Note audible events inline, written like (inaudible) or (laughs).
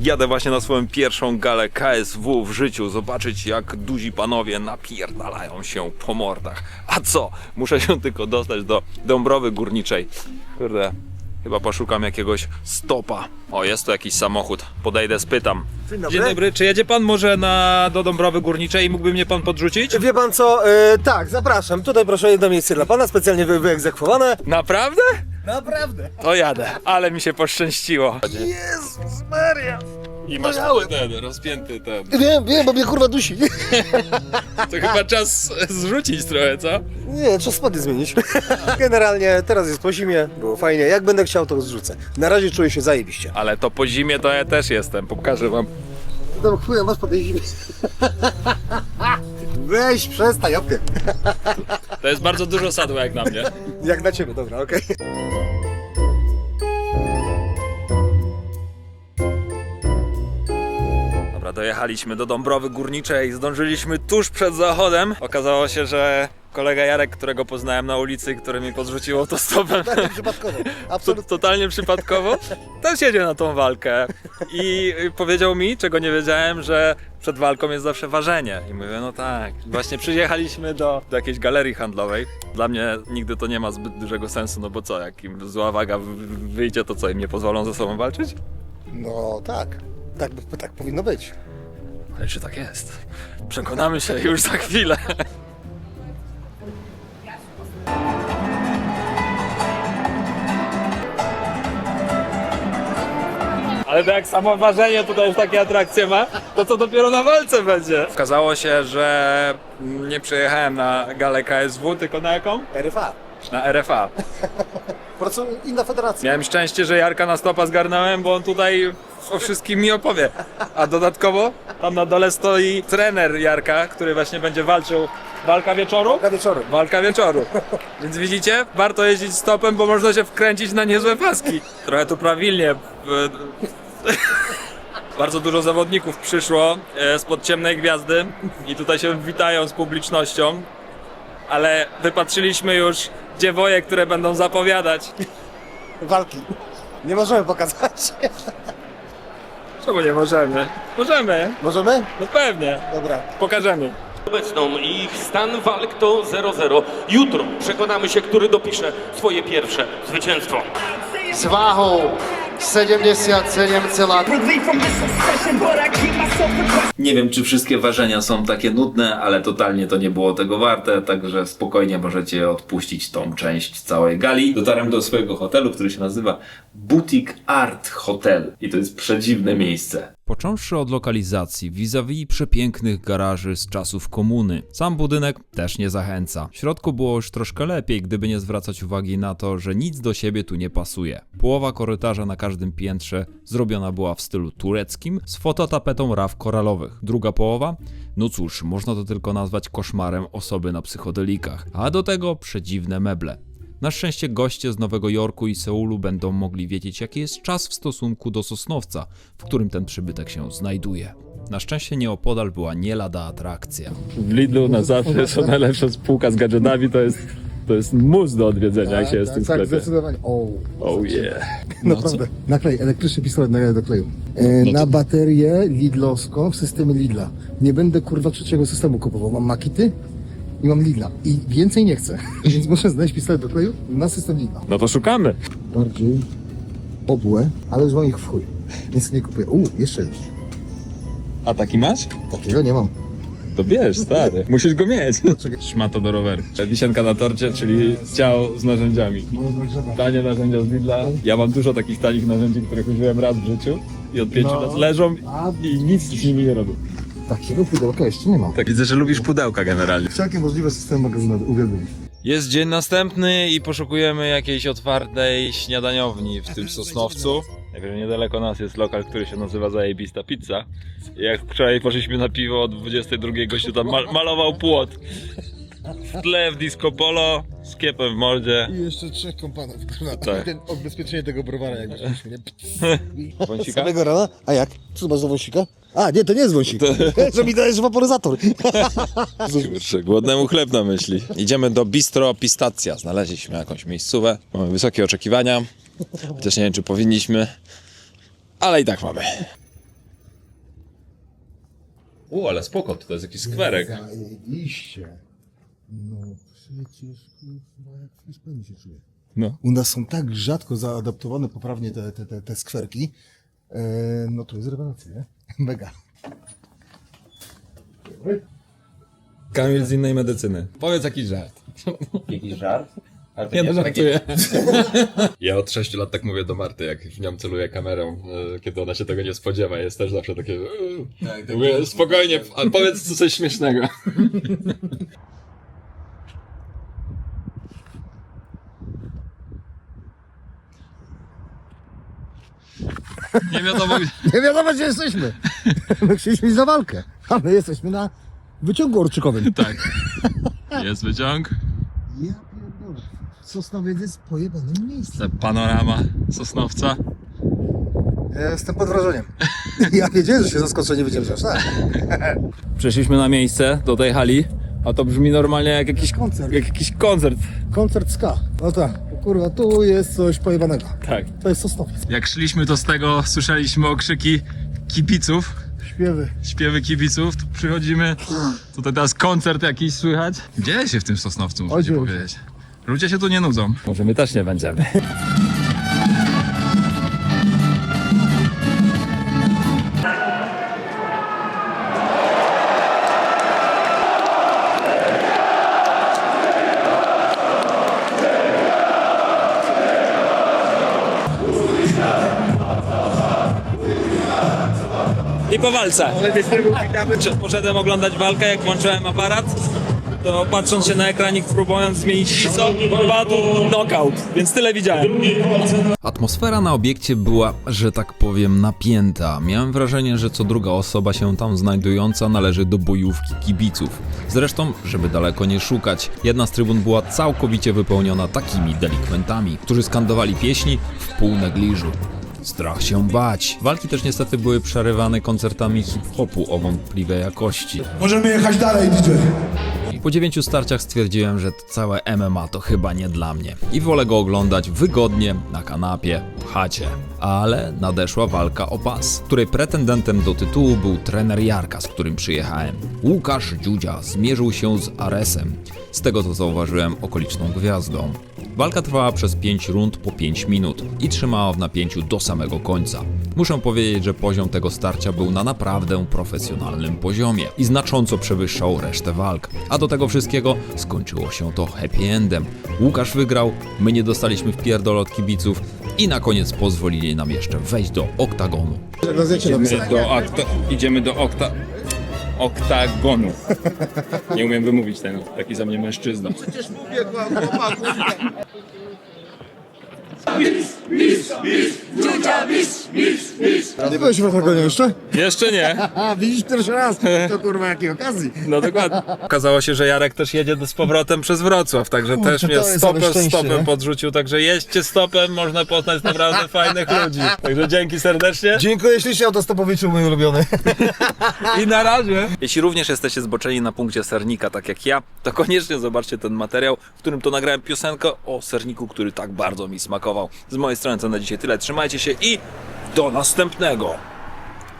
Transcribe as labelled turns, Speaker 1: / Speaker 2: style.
Speaker 1: Jadę właśnie na swoją pierwszą galę KSW w życiu, zobaczyć jak duzi panowie napierdalają się po mordach. A co? Muszę się tylko dostać do Dąbrowy Górniczej. Kurde, chyba poszukam jakiegoś stopa. O, jest tu jakiś samochód. Podejdę, spytam.
Speaker 2: Dzień dobry.
Speaker 1: Dzień dobry, czy jedzie pan może na, do Dąbrowy Górniczej i mógłby mnie pan podrzucić?
Speaker 2: Wie pan co? E, tak, zapraszam. Tutaj proszę jedno miejsce dla pana, specjalnie wy, wyegzekwowane.
Speaker 1: Naprawdę?
Speaker 2: Naprawdę.
Speaker 1: To jadę, ale mi się poszczęściło.
Speaker 2: Jezus Maria.
Speaker 1: I masz
Speaker 2: Dojechałem.
Speaker 1: ten rozpięty ten.
Speaker 2: Wiem, wiem, bo mnie kurwa dusi. (laughs)
Speaker 1: To chyba czas zrzucić trochę, co?
Speaker 2: Nie, trzeba spodnie zmienić. (laughs) Generalnie teraz jest po zimie, było fajnie. Jak będę chciał, to zrzucę. Na razie czuję się zajebiście.
Speaker 1: Ale to po zimie to ja też jestem, pokażę wam.
Speaker 2: No chuja, masz po tej zimie. Weź, przestań, opie.
Speaker 1: To jest bardzo dużo sadła jak na mnie.
Speaker 2: Jak na ciebie, dobra, okej.
Speaker 1: Dobra, dojechaliśmy do Dąbrowy Górniczej, zdążyliśmy tuż przed zachodem. Okazało się, że kolega Jarek, którego poznałem na ulicy, który mi podrzucił autostopem, (laughs)
Speaker 2: Tak, przypadkowo. Absolutnie.
Speaker 1: totalnie przypadkowo, też jedzie na tą walkę. I y, powiedział mi, czego nie wiedziałem, że przed walką jest zawsze ważenie. I mówię, no tak. Właśnie przyjechaliśmy do, do jakiejś galerii handlowej. Dla mnie nigdy to nie ma zbyt dużego sensu, no bo co, jak im zła waga wyjdzie, to co, im nie pozwolą ze sobą walczyć?
Speaker 2: No tak. Tak, tak powinno być.
Speaker 1: Ale czy tak jest? Przekonamy się już za chwilę. Ale to jak samo ważenie tutaj już takie atrakcje ma, to co dopiero na walce będzie? Okazało się, że nie przyjechałem na galę KSW, tylko na jaką?
Speaker 2: RFA.
Speaker 1: Na RFA. (laughs)
Speaker 2: Po prostu inna federacja.
Speaker 1: Miałem szczęście, że Jarka na stopa zgarnąłem, bo on tutaj o wszystkim mi opowie. A dodatkowo tam na dole stoi trener Jarka, który właśnie będzie walczył. Walka wieczoru?
Speaker 2: Na wieczory.
Speaker 1: Walka wieczoru. Więc widzicie, warto jeździć stopem, bo można się wkręcić na niezłe paski. Trochę tu prawilnie. (laughs) Bardzo dużo zawodników przyszło e, spod ciemnej gwiazdy i tutaj się witają z publicznością. Ale wypatrzyliśmy już dziewoje, które będą zapowiadać. (laughs)
Speaker 2: Walki. Nie możemy pokazać. (laughs)
Speaker 1: Czemu nie możemy? Możemy,
Speaker 2: Możemy?
Speaker 1: no pewnie.
Speaker 2: Dobra.
Speaker 1: Pokażemy.
Speaker 3: Obecną ich stan walk to 0-0. Jutro przekonamy się, który dopisze swoje pierwsze zwycięstwo.
Speaker 4: z váhou 77,3
Speaker 5: relief from this obsession, but I keep myself repressed.
Speaker 6: Nie wiem, czy wszystkie ważenia są takie nudne, ale totalnie to nie było tego warte, także spokojnie możecie odpuścić tą część całej gali. Dotarłem do swojego hotelu, który się nazywa Boutique Art Hotel i to jest przedziwne miejsce.
Speaker 7: Począwszy od lokalizacji vis-a-vis przepięknych garaży z czasów komuny. Sam budynek też nie zachęca. W środku było już troszkę lepiej, gdyby nie zwracać uwagi na to, że nic do siebie tu nie pasuje. Połowa korytarza na każdym piętrze zrobiona była w stylu tureckim z fototapetą raw koralowych. Druga połowa? No cóż, można to tylko nazwać koszmarem osoby na psychodelikach. A do tego przedziwne meble. Na szczęście goście z Nowego Jorku i Seulu będą mogli wiedzieć, jaki jest czas w stosunku do Sosnowca, w którym ten przybytek się znajduje. Na szczęście nieopodal była nie lada atrakcja.
Speaker 1: W Lidlu na zawsze jest najlepsza spółka z gadżetami, to jest, to jest mus do odwiedzenia, jak się jest w tym
Speaker 8: tak,
Speaker 1: sklepie.
Speaker 8: zdecydowanie. O,
Speaker 1: Oh yeah.
Speaker 8: naprawdę. Naklej, elektryczny pistolet na do kleju. E, na baterię Lidlowską w systemie Lidla. Nie będę kurwa trzeciego systemu kupował. Mam Makity i mam Lidla. I więcej nie chcę. (laughs) Więc muszę znaleźć pistolet do kleju na system Lidla.
Speaker 1: No to szukamy.
Speaker 8: Bardziej obłe, ale już mam ich w chuj. Więc nie kupuję. U, jeszcze jest.
Speaker 1: A taki masz?
Speaker 8: Takiego nie mam.
Speaker 1: To bierz, stary. Musisz go mieć. (laughs) Szmato do roweru. Wisienka na torcie, czyli ciało z narzędziami. Tanie narzędzia z Lidla. Ja mam dużo takich tanich narzędzi, których użyłem raz w życiu i od pięciu
Speaker 8: No.
Speaker 1: lat leżą i nic z nimi nie robię.
Speaker 8: Takiego pudełka jeszcze nie mam.
Speaker 1: Tak, widzę, że lubisz pudełka generalnie.
Speaker 8: Wszelkie możliwe systemy magazynowe uwielbiam.
Speaker 7: Jest dzień następny i poszukujemy jakiejś otwartej śniadaniowni w tym Sosnowcu.
Speaker 1: Najpierw niedaleko nas jest lokal, który się nazywa Zajebista Pizza. I jak wczoraj poszliśmy na piwo o 22 gościu tam mal malował płot. W tle w disco polo, z kiepem w mordzie.
Speaker 8: I jeszcze trzech kompanów.
Speaker 1: Tak.
Speaker 8: Ten odbezpieczenie tego browara, jak byśmy nie? (laughs)
Speaker 1: Wąsika?
Speaker 2: Samego rana? A jak? Co masz do wąsika? A, nie, to nie jest wąsik. (laughs) Że mi dajesz waporyzator.
Speaker 7: Kurczę, głodnemu chleb na myśli. Idziemy do Bistro Pistacja. Znaleźliśmy jakąś miejscówę. Mamy wysokie oczekiwania. Chociaż nie wiem, czy powinniśmy. Ale i tak mamy.
Speaker 1: U, ale spoko, to jest jakiś skwerek.
Speaker 8: Zajebiście. No przecież kurwa, jak w Hiszpanii się czuję.
Speaker 1: No.
Speaker 8: U nas są tak rzadko zaadaptowane poprawnie te, te, te, te skwerki. E, no to jest rewelacja, nie? (laughs) Mega.
Speaker 1: Kamil z innej medycyny. Powiedz jakiś żart.
Speaker 6: Jakiś żart? Ale to
Speaker 1: Nie, żartuję. (laughs)
Speaker 4: Ja od 6 lat tak mówię do Marty, jak w nią celuję kamerą, e, kiedy ona się tego nie spodziewa. Jest też zawsze takie. e, mówię, spokojnie, ale powiedz coś śmiesznego. (laughs)
Speaker 1: Nie wiadomo, (laughs)
Speaker 8: Nie wiadomo, gdzie jesteśmy. (laughs) My chcieliśmy iść za walkę, a my jesteśmy na wyciągu orczykowym.
Speaker 1: Tak. (laughs) Jest wyciąg.
Speaker 8: Ja pierdolę. Sosnowiec jest pojebanym miejscem.
Speaker 1: Panorama Sosnowca.
Speaker 2: Ja jestem pod wrażeniem. Ja wiedziałem, że się zaskoczę, nie wiedziałem, że aż tak.
Speaker 1: Przeszliśmy na miejsce do tej hali, a to brzmi normalnie jak jakiś
Speaker 8: Koncert.
Speaker 1: Jak jakiś koncert.
Speaker 8: Koncert ska. No tak, kurwa, tu jest coś pojebanego.
Speaker 1: Tak.
Speaker 8: To jest Sosnowiec.
Speaker 1: Jak szliśmy to z tego, słyszeliśmy okrzyki kibiców,
Speaker 8: Śpiewy.
Speaker 1: śpiewy kibiców, tu przychodzimy, tutaj teraz koncert jakiś słychać. Dzieje się w tym Sosnowcu, muszę ci powiedzieć. Ludzie się tu nie nudzą. Może my też nie będziemy. Walce. Poszedłem oglądać walkę, jak włączyłem aparat, to patrząc się na ekranik, próbując zmienić ISO, padł knockout, więc tyle widziałem.
Speaker 7: Atmosfera na obiekcie była, że tak powiem, napięta. Miałem wrażenie, że co druga osoba się tam znajdująca należy do bojówki kibiców. Zresztą, żeby daleko nie szukać, jedna z trybun była całkowicie wypełniona takimi delikwentami, którzy skandowali pieśni w pół negliżu. Strach się bać. Walki też niestety były przerywane koncertami hip-hopu o wątpliwej jakości.
Speaker 8: Możemy jechać dalej, DJ.
Speaker 7: Po dziewięciu starciach stwierdziłem, że to całe MMA to chyba nie dla mnie i wolę go oglądać wygodnie, na kanapie, w chacie. Ale nadeszła walka o pas, której pretendentem do tytułu był trener Jarka, z którym przyjechałem. Łukasz Dziudzia zmierzył się z Aresem, z tego co zauważyłem okoliczną gwiazdą. Walka trwała przez 5 rund po 5 minut i trzymała w napięciu do samego końca. Muszę powiedzieć, że poziom tego starcia był na naprawdę profesjonalnym poziomie i znacząco przewyższał resztę walk. A do tego wszystkiego skończyło się to happy endem. Łukasz wygrał, my nie dostaliśmy w pierdol od kibiców i na koniec pozwolili nam jeszcze wejść do oktagonu.
Speaker 1: Do akta, idziemy do okta... oktagonu. Nie umiem wymówić tego, taki za mnie mężczyzna. Yes.
Speaker 8: Nie byłeś w Otagonie jeszcze?
Speaker 1: Jeszcze nie.
Speaker 8: A, (laughs) widzisz pierwszy raz. To kurwa jakiej okazji.
Speaker 1: No dokładnie. Okazało się, że Jarek też jedzie z powrotem przez Wrocław, także
Speaker 8: Kurczę,
Speaker 1: też mnie
Speaker 8: szczęście,
Speaker 1: stopem
Speaker 8: nie?
Speaker 1: podrzucił, także jeźdźcie stopem, można poznać naprawdę (laughs) fajnych ludzi. Także dzięki serdecznie.
Speaker 2: Dziękuję ślicznie, autostopowiczu mój ulubiony. (laughs)
Speaker 1: I na razie. Jeśli również jesteście zboczeni na punkcie sernika, tak jak ja, to koniecznie zobaczcie ten materiał, w którym to nagrałem piosenkę o serniku, który tak bardzo mi smakował. Z mojej strony to na dzisiaj tyle. Trzymajcie się i do następnego.